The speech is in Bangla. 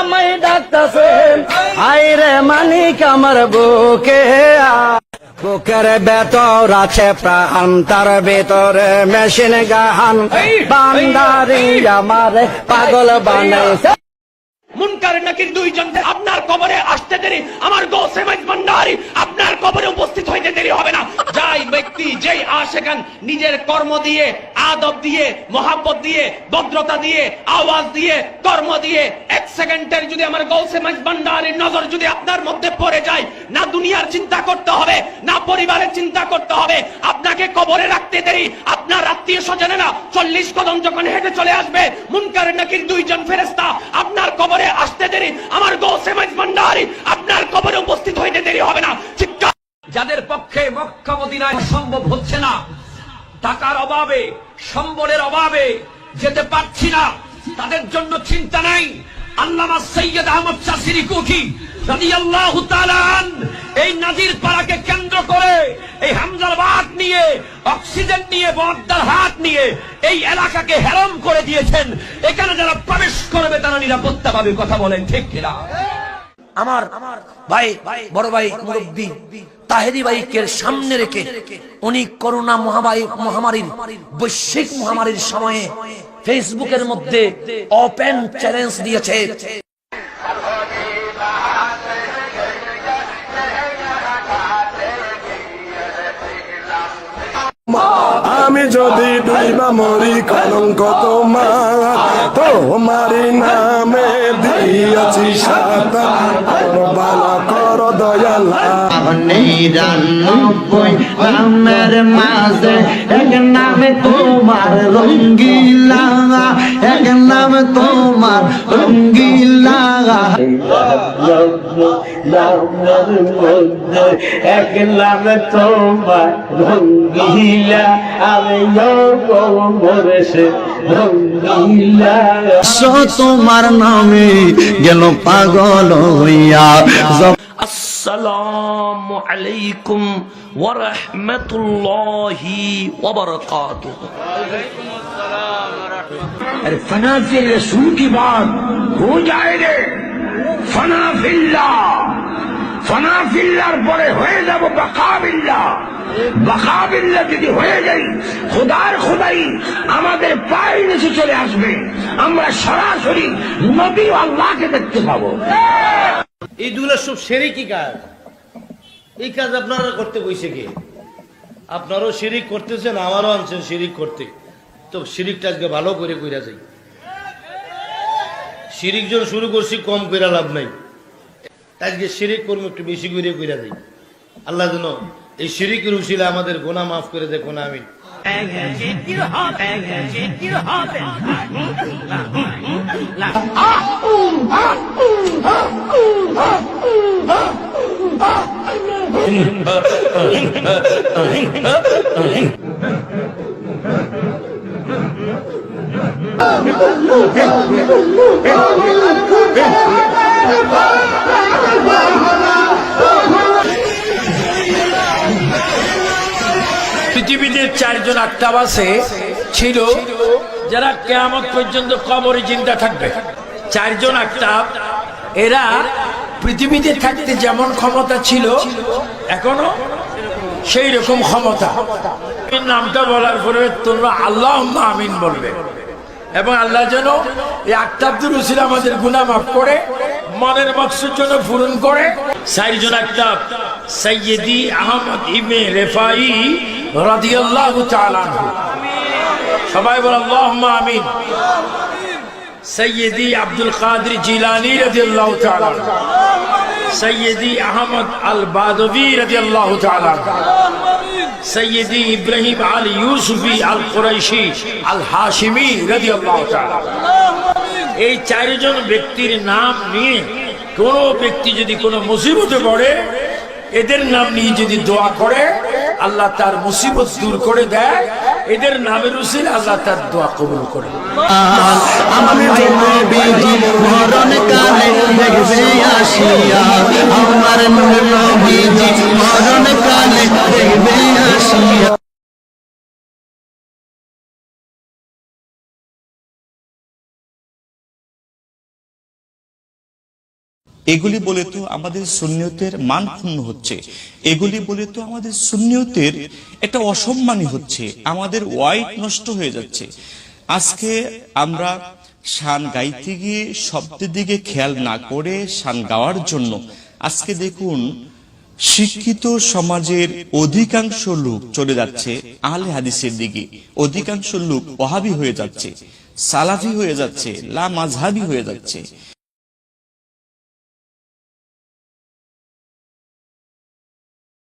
আমায় ডাকতাছেন আইরে মানিক আমার বুকে আ- বুকের ভেতর আছে প্রাণ তার ভেতরে মেশিন গাহান। বান্দারি আমার পাগল বানাইছে। মুনকার নাকির দুইজন আপনার কবরে আসতে দেরি। যেই আশেখান নিজের কর্ম দিয়ে, আদব দিয়ে, মোহাব্বত দিয়ে, ভদ্রতা দিয়ে, আওয়াজ দিয়ে, কর্ম দিয়ে, এক সেকেন্ডের যদি আমার গৌসে মাইজ ভান্ডারির নজর যদি আপনার মধ্যে পড়ে যায়, না দুনিয়ার চিন্তা করতে হবে, না পরিবারের চিন্তা করতে হবে, আপনাকে কবরে রাখতে দেরি, আপনার আত্মীয় স্বজনেরা চল্লিশ কদম যখন হেঁটে চলে আসবে, মুনকার নাকির দুইজন ফেরেস্তা আপনার কবরে আসতে দেরি, আমার গৌসে মাইজ ভান্ডারি আপনার কবরে উপস্থিত হইতে দেরি হবে না। চিৎকার যাদের পক্ষে মক্কা মদিনায় সম্ভব হচ্ছে না, টাকার অভাবে, সম্বলের অভাবে যেতে পারছি না, তাদের জন্য চিন্তা নাই। আল্লামা সৈয়দ আহমদ শাসিরি কুকি এই নাজির পাড়াকে কেন্দ্র করে এই হামজার বাদ নিয়ে, অক্সিজেন নিয়ে বদ্দার হাত নিয়ে এই এলাকাকে হেরম করে দিয়েছেন। এখানে যারা প্রবেশ করবে তারা নিরাপত্তা পাবে, কথা বলেন ঠিক কিনা? আমার ভাই, বড় ভাই মুরব্বী তাহেরি বাইকের সামনে রেখে উনি করোনা মহামারী, মহামারীর, বৈশ্বিক মহামারীর সময়ে ফেসবুকের মধ্যে ওপেন চ্যালেঞ্জ দিয়েছে। আমি যদি ডুইবা মরি কলঙ্ক তোমার তোমারি নামে দিয়েছি সাঁতার নিরানব্বই নামের মাঝে এক নামে তোমার রঙ্গিলা এক নাম তোমার রঙ্গিলা এক নাম তোমার রঙ্গিলা, আমি তোমার নামে গেল পাগল হইয়া আসসালামু আলাইকুম ওয়া রাহমাতুল্লাহি ওয়া বারাকাতুহু अरे फना से रसूल की बात हो जाए रे ফনা ফিল্লা ফনা ফিল্লার পরে হয়ে যাব বাকাবিল্লা বাকাবিল্লা যদি হয়ে যাই খোদার খোদাই আমাদের পায়ের নিচে চলে আসবে আমরা সরাসরি নবী ও আল্লাহকে দেখতে পাবো এইগুলো সব সেরিকি কাজ? এই কাজ আপনারা করতে বইছে কি? আপনারও শিরিক করতেছেন, আমারও আনছেন শিরিক করতে। তো শিরিকটা আজকে ভালো করে কইরা যাই। শিরিক জন শুরু করছি, কম কইরা লাভ নাই। আজকে শিরিক করব, একটু বেশি করে কইরা যাই। আল্লাহ যেন এই শিরিকের উশিলে আমাদের গোনা মাফ করে দেয় কোনা Oh, my God. চারজন আক্তাব আছে ছিল, যারা কেয়ামত পর্যন্ত কবরে জিন্দা থাকবে। চারজন আক্তাব এরা পৃথিবীতে থাকতে যেমন ক্ষমতা ছিল, এখনও সেই রকম ক্ষমতা। নামটা বলার পরে তোমরা আল্লাহ আমিন বলবে। এবং আল্লাহ যেন এই আক্তাবদুর ছিল আমাদের গুনাহ মাফ করে, মনের মকসুদ জন্য পূরণ করে। চারজন আক্তাব সৈয়দি আহমদ ইমে রেফাই। সবাই সৈয়দি আব্দুল। সৈয়দি আহমদ ইব্রাহিম আল ইউসুফি আল কুরাইশি আল হাশিমি রাদিয়াল্লাহু তাআলা এই চারজন ব্যক্তির নাম নিয়ে কোন ব্যক্তি যদি কোনো মুসিবতে পড়ে, এদের নাম নিয়ে যদি দোয়া করে আল্লাহ তার মুসিবত দূর করে দেয়। এদের নামের উসিল আল্লাহ তার দোয়া কবুল করে। এগুলি বলে তো আমাদের সুন্নিয়তের মান ক্ষুণ্ণ হচ্ছে। এগুলি বলে তো আমাদের সুন্নিয়তের একটা অসম্মানই হচ্ছে। আমাদের ওয়াইট নষ্ট হয়ে যাচ্ছে। আজকে আমরা শান গাইতে গিয়ে শব্দের দিকে খেয়াল না করে শান গাওয়ার জন্য আজকে দেখুন, শিক্ষিত সমাজের অধিকাংশ লোক চলে যাচ্ছে আহলে হাদিসের দিকে। অধিকাংশ লোক ওহাবি হয়ে যাচ্ছে, সালাফি হয়ে যাচ্ছে, লা মাঝহাবি হয়ে যাচ্ছে।